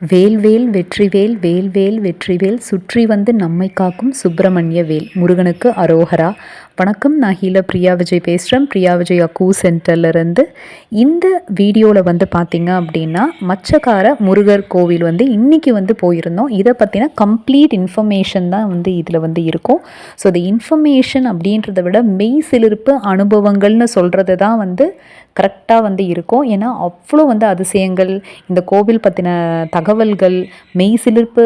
வேல்வேல் வெற்றிவேல் வேல்வேல் வெற்றிவேல் சுற்றி வந்து நம்மை காக்கும் சுப்பிரமணிய வேல். முருகனுக்கு அரோகரா. வணக்கம் நான் ஹீல பிரியா விஜய் பேசுகிறேன் பிரியா விஜய் அக்கூ சென்டர்லேருந்து இந்த வீடியோவில் வந்து பார்த்திங்க அப்படின்னா மச்சக்கார முருகர் கோவில் வந்து இன்றைக்கி வந்து போயிருந்தோம். இதை பற்றின கம்ப்ளீட் இன்ஃபர்மேஷன் தான் வந்து இதில் வந்து இருக்கும். ஸோ இந்த இன்ஃபர்மேஷன் அப்படின்றத விட மெய் சிலிர்ப்பு அனுபவங்கள்னு சொல்கிறது தான் வந்து கரெக்டாக வந்து இருக்கும். ஏன்னா அவ்வளோ வந்து அதிசயங்கள் இந்த கோவில் பற்றின தகவல்கள் மெய் சிலிர்ப்பு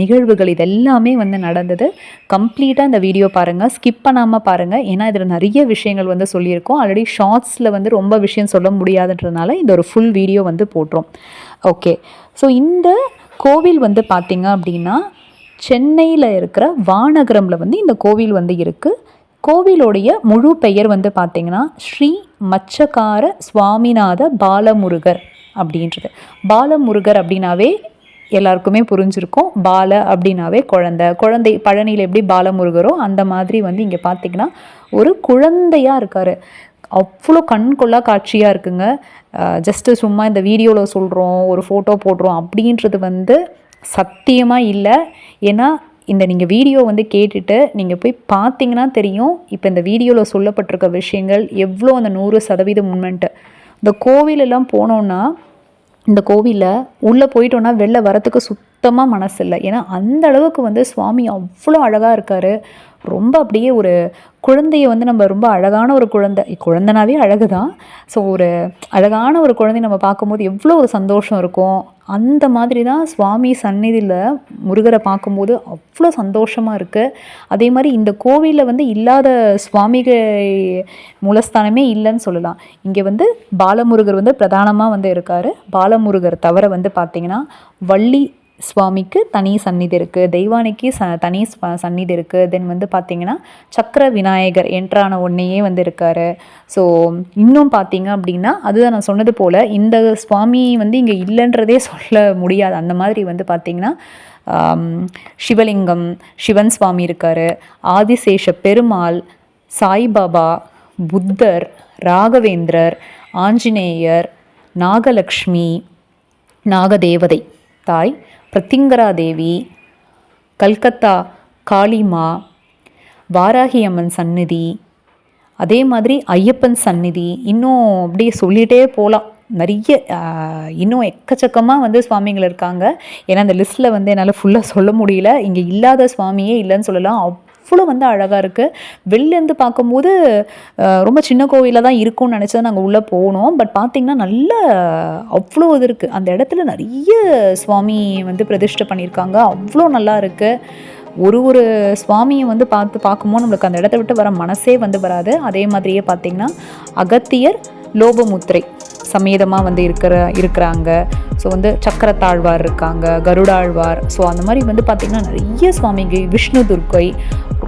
நிகழ்வுகள் இதெல்லாமே வந்து நடந்தது. கம்ப்ளீட்டாக இந்த வீடியோ பாருங்கள் ஸ்கிப் பண்ணாமல் பாருங்கள் ஏன்னா இதில் நிறைய விஷயங்கள் வந்து சொல்லியிருக்கோம். ஆல்ரெடி ஷார்ட்ஸில் வந்து ரொம்ப விஷயம் சொல்ல முடியாதுன்றதுனால இந்த ஒரு ஃபுல் வீடியோ வந்து போட்டுரும். ஓகே ஸோ இந்த கோவில் வந்து பார்த்திங்க அப்படின்னா சென்னையில் இருக்கிற வானகரமில் வந்து இந்த கோவில் வந்து இருக்குது கோவிலுடைய முழு பெயர் வந்து பார்த்திங்கன்னா ஸ்ரீ மச்சக்கார சுவாமிநாத பாலமுருகர் அப்படின்றது. பாலமுருகர் அப்படின்னாவே எல்லாருக்குமே புரிஞ்சிருக்கும். பால அப்படின்னாவே குழந்த. குழந்தை பழனியில் எப்படி பாலமுருகரோ அந்த மாதிரி வந்து இங்கே பார்த்திங்கன்னா ஒரு குழந்தையாக இருக்கார். அவ்வளோ கண் கொள்ளா காட்சியாக இருக்குங்க. ஜஸ்ட்டு சும்மா இந்த வீடியோவில் சொல்கிறோம் ஒரு ஃபோட்டோ போடுறோம் அப்படின்றது வந்து சத்தியமாக இல்லை. ஏன்னா இந்த நீங்கள் வீடியோ வந்து கேட்டுட்டு நீங்கள் போய் பார்த்தீங்கன்னா தெரியும் இப்போ இந்த வீடியோவில் சொல்லப்பட்டிருக்க விஷயங்கள் எவ்வளோ அந்த நூறு சதவீதம் உண்மைன்ட்டு. இந்த கோவிலெல்லாம் போனோன்னா இந்த கோவிலில் உள்ளே போயிட்டோன்னா வெளில வரத்துக்கு சுத்தமாக மனசு இல்லை ஏன்னா அந்த அளவுக்கு வந்து சுவாமி அவ்வளோ அழகாக இருக்கார். ரொம்ப அப்படியே ஒரு குழந்தைய வந்து நம்ம ரொம்ப அழகான ஒரு குழந்தை குழந்தைனாவே அழகு தான் ஸோ ஒரு அழகான ஒரு குழந்தைய நம்ம பார்க்கும்போது எவ்வளோ ஒரு சந்தோஷம் இருக்கும். அந்த மாதிரி தான் சுவாமி சந்நிதியில் முருகரை பார்க்கும்போது அவ்வளோ சந்தோஷமாக இருக்குது அதே மாதிரி இந்த கோவிலில் வந்து இல்லாத சுவாமிகள் மூலஸ்தானமே இல்லைன்னு சொல்லலாம். இங்கே வந்து பாலமுருகர் வந்து பிரதானமாக வந்து இருக்கார். பாலமுருகர் தவிர வந்து பார்த்திங்கன்னா வள்ளி சுவாமிக்கு தனி சந்நிதி இருக்குது தெய்வானைக்கு ச தனி சந்நிதி இருக்குது தென் வந்து பார்த்திங்கன்னா சக்கர விநாயகர் என்ட்ரான ஒன்றையே வந்து இருக்கார். ஸோ இன்னும் பார்த்தீங்க அப்படின்னா அதுதான் நான் சொன்னது போல் இந்த சுவாமி வந்து இங்கே இல்லைன்றதே சொல்ல முடியாது. அந்த மாதிரி வந்து பார்த்திங்கன்னா சிவலிங்கம் சிவன் சுவாமி இருக்கார். ஆதிசேஷ பெருமாள் சாய்பாபா புத்தர் ராகவேந்திரர் ஆஞ்சநேயர் நாகலக்ஷ்மி நாகதேவதை தாய் பிரத்திங்கரா தேவி கல்கத்தா காளிமா வாராகி அம்மன் சந்நிதி அதே மாதிரி ஐயப்பன் சந்நிதி. இன்னும் அப்படியே சொல்லிகிட்டே போகலாம் நிறைய இன்னும் எக்கச்சக்கமாக வந்து சுவாமிகள் இருக்காங்க. ஏன்னா அந்த லிஸ்ட்டில் வந்து என்னால் ஃபுல்லாக சொல்ல முடியல. இங்கே இல்லாத சுவாமியே இல்லைன்னு சொல்லலாம். அவ்வளோ வந்து அழகாக இருக்குது வெளிலேருந்து பார்க்கும்போது ரொம்ப சின்ன கோவிலில் தான் இருக்கும்னு நினச்சா நாங்கள் உள்ளே போனோம். பட் பார்த்திங்கன்னா நல்ல அவ்வளோ இது இருக்குது அந்த இடத்துல நிறைய சுவாமி வந்து பிரதிஷ்டை பண்ணியிருக்காங்க. அவ்வளோ நல்லா இருக்குது ஒரு ஒரு சுவாமியை வந்து பார்த்து பார்க்கும்போது நம்மளுக்கு அந்த இடத்த விட்டு வர மனசே வந்து வராது. அதே மாதிரியே பார்த்திங்கன்னா அகத்தியர் லோபமுத்திரை சமேதமாக வந்து இருக்கிற இருக்கிறாங்க. ஸோ வந்து சக்கரத்தாழ்வார் இருக்காங்க கருடாழ்வார். ஸோ அந்த மாதிரி வந்து பார்த்திங்கன்னா நிறைய சுவாமிகள் விஷ்ணு துர்க்கை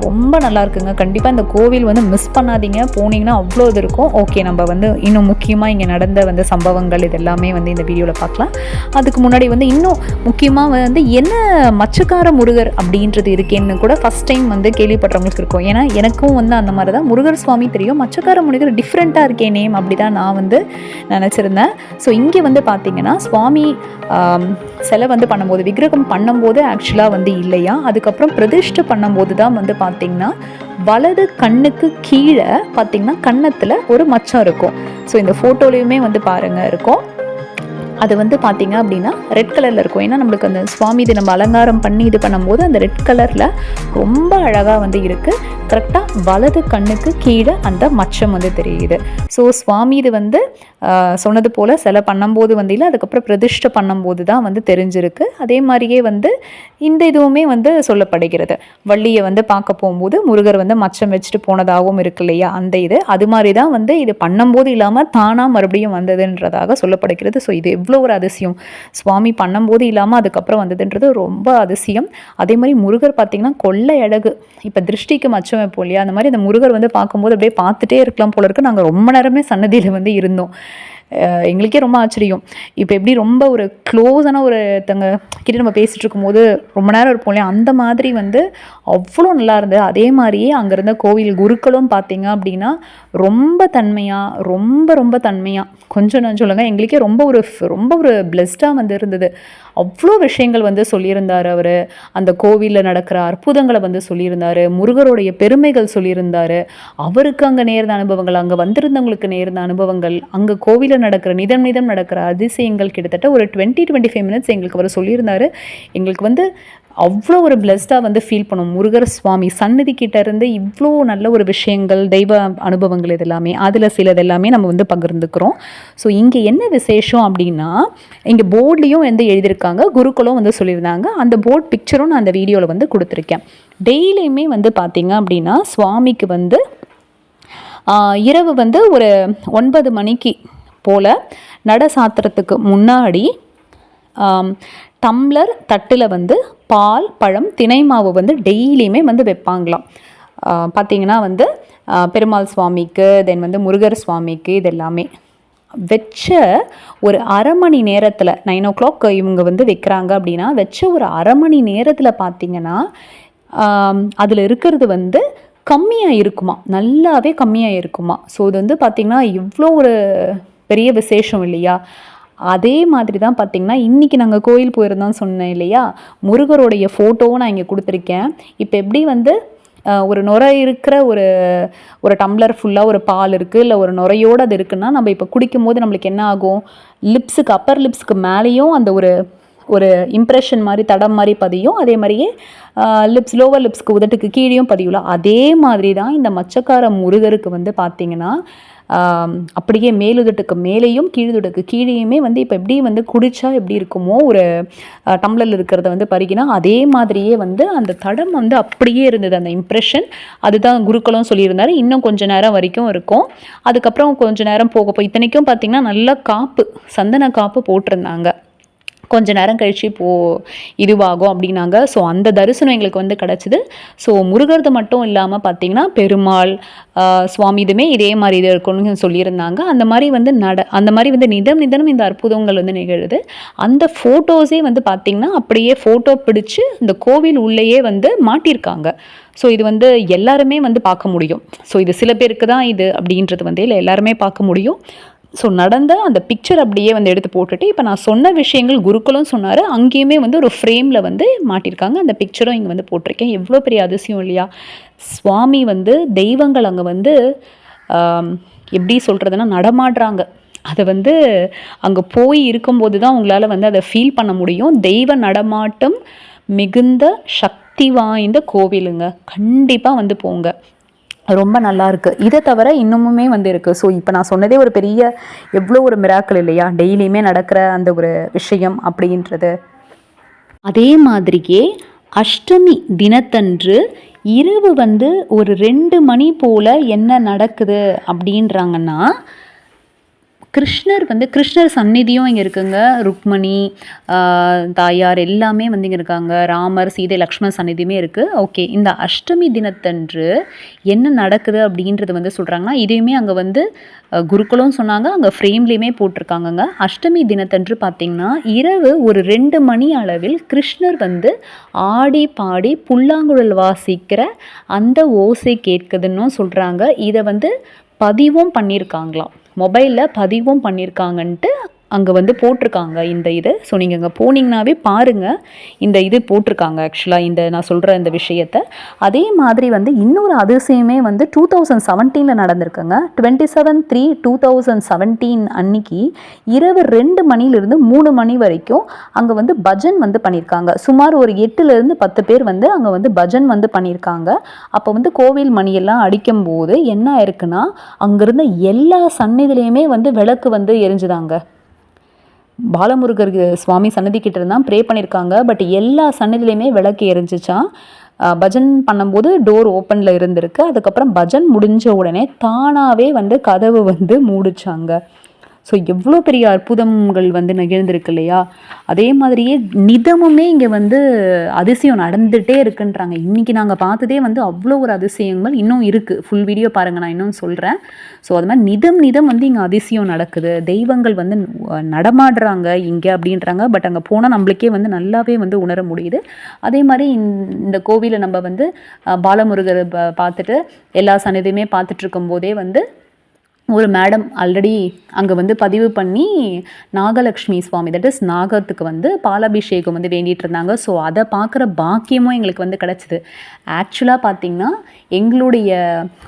ரொம்ப நல்லா இருக்குங்க கண்டிப்பாக இந்த கோவில் வந்து மிஸ் பண்ணாதீங்க. போனீங்கன்னா அவ்வளோ இது இருக்கும். ஓகே நம்ம வந்து இன்னும் முக்கியமாக இங்கே நடந்த வந்து சம்பவங்கள் இது எல்லாமே வந்து இந்த வீடியோவில் பார்க்கலாம். அதுக்கு முன்னாடி வந்து இன்னும் முக்கியமாக வந்து என்ன மச்சக்கார முருகர் அப்படின்றது இருக்கேன்னு கூட ஃபஸ்ட் டைம் வந்து கேள்விப்படுறவங்களுக்கு இருக்கும். ஏன்னா எனக்கும் வந்து அந்த மாதிரி தான் முருகர் சுவாமி தெரியும். மச்சக்கார முருகர் டிஃப்ரெண்ட்டாக இருக்கே நேம் அப்படி தான் நான் வந்து நினச்சிருந்தேன். ஸோ இங்கே வந்து பார்த்தீங்கன்னா சுவாமி சிலை வந்து பண்ணும்போது விக்கிரகம் பண்ணும்போது ஆக்சுவலாக வந்து இல்லையா? அதுக்கப்புறம் பிரதிஷ்டை பண்ணும்போது தான் வந்து பார்த்தீங்கன்னா வலது கண்ணுக்கு கீழே பார்த்தீங்கன்னா கன்னத்தில் ஒரு மச்சம் இருக்கும். ஸோ இந்த ஃபோட்டோலையுமே வந்து பாருங்கள் இருக்கும். அது வந்து பார்த்திங்க அப்படின்னா ரெட் கலரில் இருக்கும். ஏன்னா நம்மளுக்கு அந்த சுவாமி இது நம்ம அலங்காரம் பண்ணி இது பண்ணும்போது அந்த ரெட் கலரில் ரொம்ப அழகாக வந்து இருக்குது கரெக்டாக வலது கண்ணுக்கு கீழே அந்த மச்சம் வந்து தெரியுது. ஸோ சுவாமி இது வந்து சொன்னது போல் சில பண்ணும்போது வந்து இல்லை அதுக்கப்புறம் பிரதிஷ்டை பண்ணும்போது தான் வந்து தெரிஞ்சிருக்கு. அதே மாதிரியே வந்து இந்த இதுவுமே வந்து சொல்லப்படுகிறது. வள்ளியை வந்து பார்க்க போகும்போது முருகர் வந்து மச்சம் வச்சுட்டு போனதாகவும் இருக்கு இல்லையா? அந்த இது அது மாதிரி தான் வந்து இது பண்ணும்போது இல்லாமல் தானாக மறுபடியும் வந்ததுன்றதாக சொல்லப்படுகிறது. ஸோ இது அவ்வளோ ஒரு அதிசயம். சுவாமி பண்ணும்போது இல்லாமல் அதுக்கப்புறம் வந்ததுன்றது ரொம்ப அதிசயம். அதே மாதிரி முருகர் பார்த்திங்கன்னா கொள்ளை அழகு இப்போ திருஷ்டிக்கு மச்சம் வைப்போம் இல்லையா? அந்த மாதிரி அந்த முருகர் வந்து பார்க்கும்போது அப்படியே பார்த்துட்டே இருக்கலாம் போல இருக்கு. நாங்கள் ரொம்ப நேரமே சன்னதியில் வந்து இருந்தோம். எங்களுக்கே ரொம்ப ஆச்சரியம். இப்போ எப்படி ரொம்ப ஒரு க்ளோஸான ஒருத்தங்க கிட்ட நம்ம பேசிகிட்டு இருக்கும்போது ரொம்ப நேரம் இருப்போம் இல்லையா? அந்த மாதிரி வந்து அவ்வளோ நல்லா இருந்தது. அதே மாதிரியே அங்கே இருந்த கோவில் குருக்களும் பார்த்தீங்க அப்படின்னா ரொம்ப தன்மையாக ரொம்ப ரொம்ப தன்மையாக கொஞ்சம் நான் சொல்லுங்கள் எங்களுக்கே ரொம்ப ஒரு ரொம்ப ஒரு பிளெஸ்டாக வந்து இருந்தது. அவ்வளோ விஷயங்கள் வந்து சொல்லியிருந்தார் அவர். அந்த கோவிலில் நடக்கிற அற்புதங்களை வந்து சொல்லியிருந்தார். முருகருடைய பெருமைகள் சொல்லியிருந்தார். அவருக்கு அங்கே நேர்ந்த அனுபவங்கள் அங்கே வந்திருந்தவங்களுக்கு நேர்ந்த அனுபவங்கள் அங்கே கோவிலில் நடக்கிற நிதம் நிதம் நடக்கிற அதிசயங்கள் கிட்டத்தட்ட ஒரு டுவெண்ட்டி டுவெண்ட்டி ஃபைவ் மினிட்ஸ் எங்களுக்கு அவர் சொல்லியிருந்தார். எங்களுக்கு வந்து அவ்வளோ ஒரு பிளெஸ்டாக வந்து ஃபீல் பண்ணும். முருகர் சுவாமி சன்னதி கிட்ட இருந்து இவ்வளோ நல்ல ஒரு விஷயங்கள் தெய்வ அனுபவங்கள் இது எல்லாமே அதில் சிலது எல்லாமே நம்ம வந்து பகிர்ந்துக்கிறோம். ஸோ இங்கே என்ன விசேஷம் அப்படின்னா இங்கே போர்ட்லேயும் வந்து எழுதியிருக்காங்க குருக்களும் வந்து சொல்லியிருந்தாங்க. அந்த போர்ட் பிக்சரும் நான் அந்த வீடியோவில் வந்து கொடுத்துருக்கேன். டெய்லியுமே வந்து பார்த்தீங்க அப்படின்னா சுவாமிக்கு வந்து இரவு வந்து ஒரு ஒன்பது மணிக்கு போல் நட சாத்திரத்துக்கு முன்னாடி டம்ளர் தட்டில் வந்து பால் பழம் தினை மாவு வந்து டெய்லியுமே வந்து வைப்பாங்களாம். பார்த்திங்கன்னா பார்த்தீங்கன்னா வந்து பெருமாள் சுவாமிக்கு தென் வந்து முருகர் சுவாமிக்கு இது எல்லாமே வச்ச ஒரு அரை மணி நேரத்தில் நைன் ஓ கிளாக் இவங்க வந்து வைக்கிறாங்க அப்படின்னா வச்ச ஒரு அரை மணி நேரத்தில் பார்த்தீங்கன்னா அதில் இருக்கிறது வந்து கம்மியாக இருக்குமா? நல்லாவே கம்மியாக இருக்குமா? ஸோ இது வந்து பார்த்திங்கன்னா இவ்வளோ ஒரு பெரிய விசேஷம் இல்லையா? அதே மாதிரி தான் பார்த்திங்கன்னா இன்றைக்கி நாங்கள் கோயில் போயிருந்தோம் சொன்னேன் இல்லையா? முருகருடைய ஃபோட்டோவும் நான் இங்கே கொடுத்துருக்கேன். இப்போ எப்படி வந்து ஒரு நுரை இருக்கிற ஒரு ஒரு டம்ளர் ஃபுல்லாக ஒரு பால் இருக்குது இல்லை ஒரு நுரையோடு அது இருக்குன்னா நம்ம இப்போ குடிக்கும்போது நம்மளுக்கு என்ன ஆகும்? லிப்ஸுக்கு அப்பர் லிப்ஸுக்கு மேலேயும் அந்த ஒரு ஒரு இம்ப்ரெஷன் மாதிரி தடம் மாதிரி பதியும். அதே மாதிரியே லிப்ஸ் லோவர் லிப்ஸ்க்கு உதட்டுக்கு கீழேயும் பதியும்ல அதே மாதிரி தான் இந்த மச்சக்கார முருகருக்கு வந்து பார்த்தீங்கன்னா அப்படியே மேலுதட்டுக்கு மேலேயும் கீழுதட்டுக்கு கீழேயுமே வந்து இப்போ எப்படி வந்து குடிச்சா எப்படி இருக்குமோ ஒரு டம்ளரில் இருக்கிறத வந்து பருகினா அதே மாதிரியே வந்து அந்த தடம் வந்து அப்படியே இருந்தது. அந்த இம்ப்ரெஷன் அதுதான் குருக்களும் சொல்லியிருந்தாரு. இன்னும் கொஞ்ச நேரம் வரைக்கும் இருக்கும். அதுக்கப்புறம் கொஞ்ச நேரம் போக போய் இத்தனைக்கும் பார்த்தீங்கன்னா நல்லா காப்பு சந்தன காப்பு போட்டிருந்தாங்க. கொஞ்ச நேரம் கழிச்சு போ இதுவாகும் அப்படின்னாங்க. ஸோ அந்த தரிசனம் எங்களுக்கு வந்து கிடச்சிது. ஸோ முருகர்து மட்டும் இல்லாமல் பார்த்தீங்கன்னா பெருமாள் சுவாமி இதுமே இதே மாதிரி இது இருக்கணும்னு சொல்லியிருந்தாங்க. அந்த மாதிரி வந்து நட அந்த மாதிரி வந்து நிதம் நிதனம் இந்த அற்புதங்கள் வந்து நிகழுது. அந்த ஃபோட்டோஸே வந்து பார்த்திங்கன்னா அப்படியே ஃபோட்டோ பிடிச்சி இந்த கோவில் உள்ளேயே வந்து மாட்டியிருக்காங்க ஸோ இது வந்து எல்லாருமே வந்து பார்க்க முடியும். ஸோ இது சில பேருக்கு தான் இது அப்படின்றது வந்து இல்லை எல்லாருமே பார்க்க முடியும். ஸோ நடந்த அந்த பிக்சர் அப்படியே வந்து எடுத்து போட்டுட்டு இப்போ நான் சொன்ன விஷயங்கள் குருக்களும் சொன்னார். அங்கேயுமே வந்து ஒரு ஃப்ரேமில் வந்து மாட்டியிருக்காங்க அந்த பிக்சரும் இங்கே வந்து போட்டிருக்கேன். எவ்வளோ பெரிய அதிசயம் இல்லையா? சுவாமி வந்து தெய்வங்கள் அங்கே வந்து எப்படி சொல்கிறதுனா நடமாடுறாங்க. அதை வந்து அங்கே போய் இருக்கும்போது தான் உங்களால் வந்து அதை ஃபீல் பண்ண முடியும். தெய்வ நடமாட்டம் மிகுந்த சக்தி வாய்ந்த கோவிலுங்க. கண்டிப்பாக வந்து போங்க. ரொம்ப நல்லா இருக்குது இதை தவிர இன்னுமுமே வந்து இருக்குது ஸோ இப்போ நான் சொன்னதே ஒரு பெரிய எவ்வளோ ஒரு மிராக்கள் இல்லையா? டெய்லியுமே நடக்கிற அந்த ஒரு விஷயம் அப்படின்றது. அதே மாதிரியே அஷ்டமி தினத்தன்று இரவு வந்து ஒரு ரெண்டு மணி போல் என்ன நடக்குது அப்படின்றாங்கன்னா கிருஷ்ணர் வந்து கிருஷ்ணர் சந்நிதியும் இங்கே இருக்குங்க. ருக்மணி தாயார் எல்லாமே வந்து இங்கே இருக்காங்க. ராமர் சீதை லக்ஷ்மண சந்நிதியுமே இருக்குது ஓகே இந்த அஷ்டமி தினத்தன்று என்ன நடக்குது அப்படின்றது வந்து சொல்கிறாங்கன்னா இதையுமே அங்கே வந்து குருக்களும் சொன்னாங்க. அங்கே ஃப்ரேம்லேயுமே போட்டிருக்காங்கங்க. அஷ்டமி தினத்தன்று பார்த்திங்கன்னா இரவு ஒரு ரெண்டு மணி அளவில் கிருஷ்ணர் வந்து ஆடி பாடி புல்லாங்குழல் வாசிக்கிற அந்த ஓசை கேட்குதுன்னும் சொல்கிறாங்க இதை வந்து பதிவும் பண்ணியிருக்காங்களாம். மொபைலில் பதிவும் பண்ணியிருக்காங்கன்ட்டு அங்கே வந்து போட்டிருக்காங்க இந்த இது. ஸோ நீங்கள் அங்கே போனீங்கனாவே பாருங்கள் இந்த இது போட்டிருக்காங்க ஆக்சுவலாக இந்த நான் சொல்கிற இந்த விஷயத்த. அதே மாதிரி வந்து இன்னொரு அதிசயமே வந்து டூ தௌசண்ட் செவன்டீனில் நடந்திருக்குங்க. Twenty seven three two thousand seventeen அன்னைக்கு இரவு ரெண்டு மணிலிருந்து மூணு மணி வரைக்கும் அங்கே வந்து பஜன் வந்து பண்ணியிருக்காங்க. சுமார் ஒரு எட்டுலேருந்து பத்து பேர் வந்து அங்கே வந்து பஜன் வந்து பண்ணியிருக்காங்க. அப்போ வந்து கோவில் மணியெல்லாம் அடிக்கும் போது என்ன ஆயிருக்குன்னா அங்கேருந்து எல்லா சன்னிதிலையுமே வந்து விளக்கு வந்து எரிஞ்சுதாங்க. பாலமுருகர் சுவாமி சன்னதி கிட்ட இருந்தால் ப்ரே பண்ணியிருக்காங்க பட் எல்லா சன்னதிலையுமே விளக்கு எரிஞ்சிச்சான் பஜன் பண்ணும்போது டோர் ஓப்பனில் இருந்திருக்கு. அதுக்கப்புறம் பஜன் முடிஞ்ச உடனே தானாகவே வந்து கதவு வந்து மூடிச்சாங்க. ஸோ எவ்வளோ பெரிய அற்புதங்கள் வந்து நிகழ்ந்திருக்கு இல்லையா? அதே மாதிரியே நிதமுமே இங்கே வந்து அதிசயம் நடந்துகிட்டே இருக்குன்றாங்க. இன்றைக்கி நாங்கள் பார்த்ததே வந்து அவ்வளோ ஒரு அதிசயங்கள் இன்னும் இருக்குது ஃபுல் வீடியோ பாருங்கள் நான் இன்னும் சொல்கிறேன் ஸோ அது மாதிரி நிதம் நிதம் வந்து இங்கே அதிசயம் நடக்குது. தெய்வங்கள் வந்து நடமாடுறாங்க இங்கே அப்படின்றாங்க. பட் அங்கே போனால் நம்மளுக்கே வந்து நல்லாவே வந்து உணர முடியுது. அதே மாதிரி இந்த கோவிலை நம்ம வந்து பாலமுருகரை பார்த்துட்டு எல்லா சன்னதியுமே பார்த்துட்டு இருக்கும்போதே வந்து ஒரு மேடம் ஆல்ரெடி அங்கே வந்து பதிவு பண்ணி நாகலக்ஷ்மி சுவாமி தட் இஸ் நாகத்துக்கு வந்து பாலாபிஷேகம் வந்து வேண்டிகிட்டு இருந்தாங்க. ஸோ அதை பார்க்குற பாக்கியமும் எங்களுக்கு வந்து கிடச்சிது. ஆக்சுவலாக பார்த்திங்கன்னா எங்களுடைய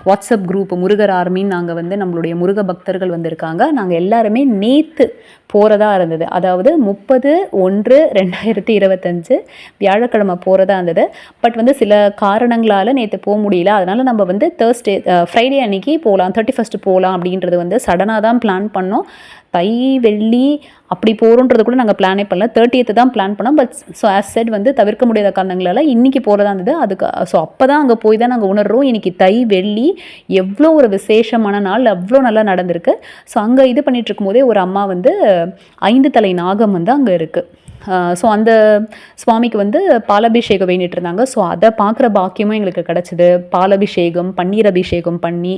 வாட்ஸ்அப் குரூப் முருகர் ஆர்மின்னு நாங்கள் வந்து நம்மளுடைய முருக பக்தர்கள் வந்து இருக்காங்க நாங்கள் எல்லாருமே நேற்று போகிறதா இருந்தது. அதாவது முப்பது ஒன்று ரெண்டாயிரத்தி இருபத்தஞ்சு வியாழக்கிழமை போகிறதா இருந்தது. பட் வந்து சில காரணங்களால் நேற்று போக முடியல. அதனால் நம்ம வந்து தேர்ஸ்டே ஃப்ரைடே அன்னைக்கு போகலாம் தேர்ட்டி ஃபஸ்ட்டு போகலாம் அப்படின்றது வந்து சடனாக தான் பிளான் பண்ணோம். தை வெள்ளி அப்படி போகிறோன்றது கூட நாங்கள் பிளானே பண்ணல. தேர்ட்டியத்து தான் பிளான் பண்ணோம். பட் ஸோ ஆஸ் செட் வந்து தவிர்க்க முடியாத காரணங்களால் இன்றைக்கி போகிறதா இருந்தது. அதுக்கு ஸோ அப்போ தான் அங்கே போய் தான் நாங்கள் உணர்றோம். இன்றைக்கி தை வெள்ளி எவ்வளோ ஒரு விசேஷமான நாள் அவ்வளோ நல்லா நடந்திருக்கு. ஸோ அங்கே இது பண்ணிகிட்ருக்கும் போதே ஒரு அம்மா வந்து ஐந்து தலை நாகம் வந்து அங்கே இருக்குது ஸோ அந்த சுவாமிக்கு வந்து பாலபிஷேகம் வேண்டிட்டு இருந்தாங்க. ஸோ அதை பார்க்குற பாக்கியமும் எங்களுக்கு கிடச்சிது. பாலபிஷேகம் பன்னீர் அபிஷேகம் பண்ணி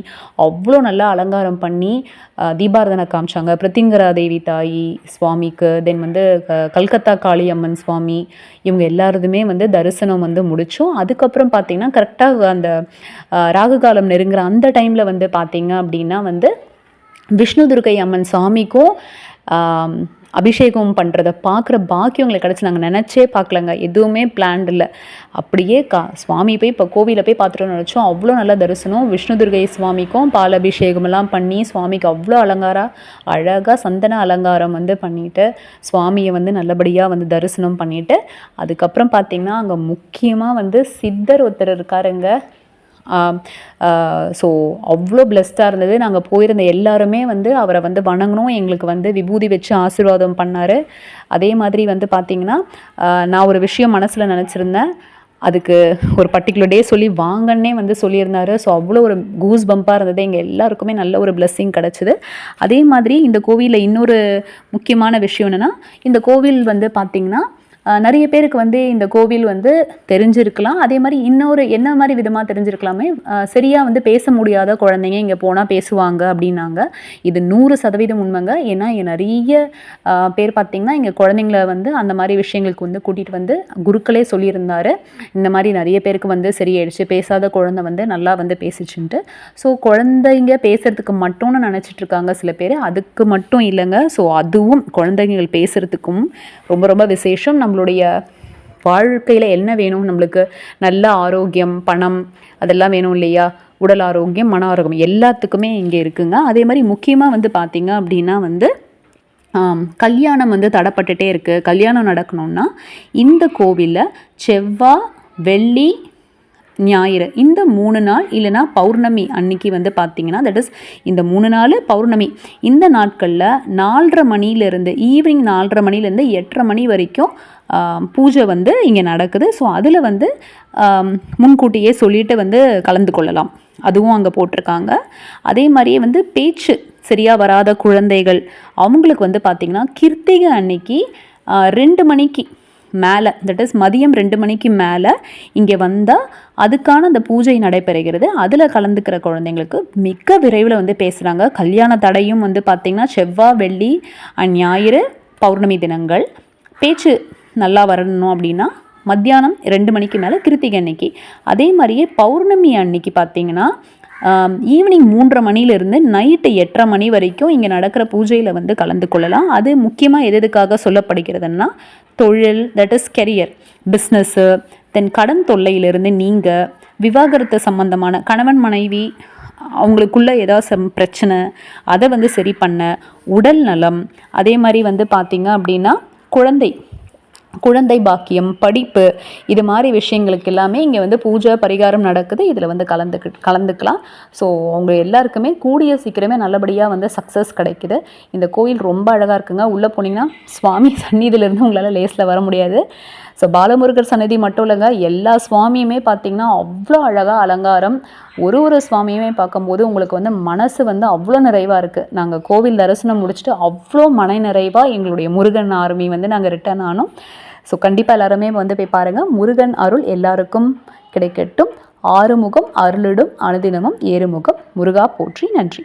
அவ்வளோ நல்லா அலங்காரம் பண்ணி தீபாரதனை காமிச்சாங்க. பிரித்திங்கரா தேவி தாயி சுவாமிக்கு தென் வந்து கல்கத்தா காளி அம்மன் சுவாமி இவங்க எல்லாருதுமே வந்து தரிசனம் வந்து முடித்தோம் அதுக்கப்புறம் பார்த்திங்கன்னா கரெக்டாக அந்த ராகுகாலம் நெருங்குற அந்த டைமில் வந்து பார்த்திங்க அப்படின்னா வந்து விஷ்ணு துர்கை அம்மன் சாமிக்கும் அபிஷேகம் பண்ணுறத பார்க்குற பாக்கியம் எங்களுக்கு கிடச்சி. நாங்கள் நினச்சே பார்க்கலங்க. எதுவுமே பிளான்ட் இல்லை. அப்படியே கா சுவாமி போய் இப்போ கோவிலில் போய் பார்த்துட்டோம்னு நினச்சோம். அவ்வளோ நல்ல தரிசனம். விஷ்ணு துர்கை சுவாமிக்கும் பால் அபிஷேகமெல்லாம் பண்ணி சுவாமிக்கு அவ்வளோ அலங்காரம் அழகாக சந்தன அலங்காரம் வந்து பண்ணிவிட்டு சுவாமியை வந்து நல்லபடியாக வந்து தரிசனம் பண்ணிவிட்டு அதுக்கப்புறம் பார்த்திங்கன்னா அங்கே முக்கியமாக வந்து சித்தர் ஒருத்தர் இருக்காருங்க. ஸோ அவ்வளோ பிளெஸ்டாக இருந்தது. நாங்கள் போயிருந்த எல்லாருமே வந்து அவரை வந்து வணங்கணும். எங்களுக்கு வந்து விபூதி வச்சு ஆசீர்வாதம் பண்ணார். அதே மாதிரி வந்து பார்த்திங்கன்னா நான் ஒரு விஷயம் மனசில் நினச்சிருந்தேன். அதுக்கு ஒரு பர்டிகுலர் டே சொல்லி வாங்கன்னே வந்து சொல்லியிருந்தாரு. ஸோ அவ்வளோ ஒரு கூஸ் பம்பாக இருந்தது. எங்கள் எல்லாருக்குமே நல்ல ஒரு பிளெஸ்ஸிங் கிடச்சிது. அதே மாதிரி இந்த கோவிலில் இன்னொரு முக்கியமான விஷயம் என்னென்னா இந்த கோவில் வந்து பார்த்திங்கன்னா நிறைய பேருக்கு வந்து இந்த கோவில் வந்து தெரிஞ்சிருக்கலாம். அதே மாதிரி இன்னொரு என்ன மாதிரி விதமாக தெரிஞ்சிருக்கலாமே? சரியாக வந்து பேச முடியாத குழந்தைங்க இங்கே போனால் பேசுவாங்க அப்படின்னாங்க. இது நூறு சதவீதம் உண்மைங்க. ஏன்னா நிறைய பேர் பார்த்திங்கன்னா இங்கே குழந்தைங்கள வந்து அந்த மாதிரி விஷயங்களுக்கு வந்து கூட்டிகிட்டு வந்து குருக்களே சொல்லியிருந்தார். இந்த மாதிரி நிறைய பேருக்கு வந்து சரியாயிடுச்சு. பேசாத குழந்தை வந்து நல்லா வந்து பேசிச்சுன்ட்டு. ஸோ குழந்தைங்க பேசுகிறதுக்கு மட்டும்னு நினச்சிட்டு இருக்காங்க சில பேர். அதுக்கு மட்டும் இல்லைங்க. ஸோ அதுவும் குழந்தைங்கள் பேசுகிறதுக்கும் ரொம்ப ரொம்ப விசேஷம். நம்ம நம்மளுடைய வாழ்க்கையில் என்ன வேணும்? நம்மளுக்கு நல்ல ஆரோக்கியம் பணம் அதெல்லாம் வேணும் இல்லையா? உடல் ஆரோக்கியம் மன ஆரோக்கியம் எல்லாத்துக்குமே இங்கே இருக்குங்க. அதே மாதிரி முக்கியமாக வந்து பார்த்திங்க அப்படின்னா வந்து கல்யாணம் வந்து தடப்பட்டுட்டே இருக்குது கல்யாணம் நடக்கணும்னா இந்த கோவிலில் செவ்வாய் வெள்ளி ஞாயிறு. இந்த மூணு நாள் இல்லைனா பௌர்ணமி அன்னைக்கு வந்து பார்த்திங்கன்னா தட் இஸ் இந்த மூணு நாள் பௌர்ணமி. இந்த நாட்களில் நாலரை மணிலேருந்து ஈவினிங் நாலரை மணிலேருந்து எட்டரை மணி வரைக்கும் பூஜை வந்து இங்கே நடக்குது. ஸோ அதில் வந்து முன்கூட்டியே சொல்லிட்டு வந்து கலந்து கொள்ளலாம். அதுவும் அங்கே போட்டிருக்காங்க. அதே மாதிரியே வந்து பேச்சு சரியாக வராத குழந்தைகள் அவங்களுக்கு வந்து பார்த்திங்கன்னா கிருத்திகை அன்னைக்கு ரெண்டு மணிக்கு மேலே தட் இஸ் மதியம் ரெண்டு மணிக்கு மேலே இங்கே வந்தால் அதுக்கான அந்த பூஜை நடைபெறுகிறது. அதில் கலந்துக்கிற குழந்தைங்களுக்கு மிக விரைவில் வந்து பேசுகிறாங்க கல்யாண தடையும் வந்து பார்த்திங்கன்னா செவ்வாய் வெள்ளி ஞாயிறு பௌர்ணமி தினங்கள். பேச்சு நல்லா வரணும் அப்படின்னா மத்தியானம் ரெண்டு மணிக்கு மேலே கிருத்திகை அன்னைக்கு. அதே மாதிரியே பௌர்ணமி அன்னைக்கு பார்த்திங்கன்னா ஈவினிங் மூன்றரை மணிலேருந்து நைட்டு எட்டரை மணி வரைக்கும் இங்கே நடக்கிற பூஜையில் வந்து கலந்து கொள்ளலாம். அது முக்கியமாக எது எதுக்காக சொல்லப்படுகிறதுன்னா தொழில் that is career business then கடன் தொல்லையிலிருந்து நீங்கள் விவாகரத்து சம்பந்தமான கணவன் மனைவி அவங்களுக்குள்ள ஏதாவது பிரச்சனை அதை வந்து சரி பண்ண உடல் நலம் அதே மாதிரி வந்து பார்த்திங்க அப்படின்னா குழந்தை. குழந்தை பாக்கியம் படிப்பு இது மாதிரி விஷயங்களுக்கு எல்லாமே இங்கே வந்து பூஜை பரிகாரம் நடக்குது. இதில் வந்து கலந்துக்கு கலந்துக்கலாம். ஸோ அவங்க எல்லாருக்குமே கூடிய சீக்கிரமே நல்லபடியாக வந்து சக்ஸஸ் கிடைக்குது. இந்த கோயில் ரொம்ப அழகாக இருக்குங்க. உள்ளே போனீங்கன்னா சுவாமி சந்நிதியிலேருந்து உங்களால் லேஸில் வர முடியாது. ஸோ பாலமுருகர் சன்னதி மட்டும் இல்லைங்க எல்லா சுவாமியுமே பார்த்தீங்கன்னா அவ்வளோ அழகாக அலங்காரம். ஒரு ஒரு சுவாமியுமே பார்க்கும்போது உங்களுக்கு வந்து மனசு வந்து அவ்வளோ நிறைவாக இருக்குது நாங்கள் கோவில் தரிசனம் முடிச்சுட்டு அவ்வளோ மன நிறைவாக எங்களுடைய முருகன் ஆர்மி வந்து நாங்கள் ரிட்டர்ன் ஆனோம். ஸோ கண்டிப்பாக எல்லாருமே வந்து போய் பாருங்கள் முருகன் அருள் எல்லாருக்கும் கிடைக்கட்டும். ஆறுமுகம் அருளிடும் அனுதினமும் ஏறுமுகம். முருகா போற்றி நன்றி.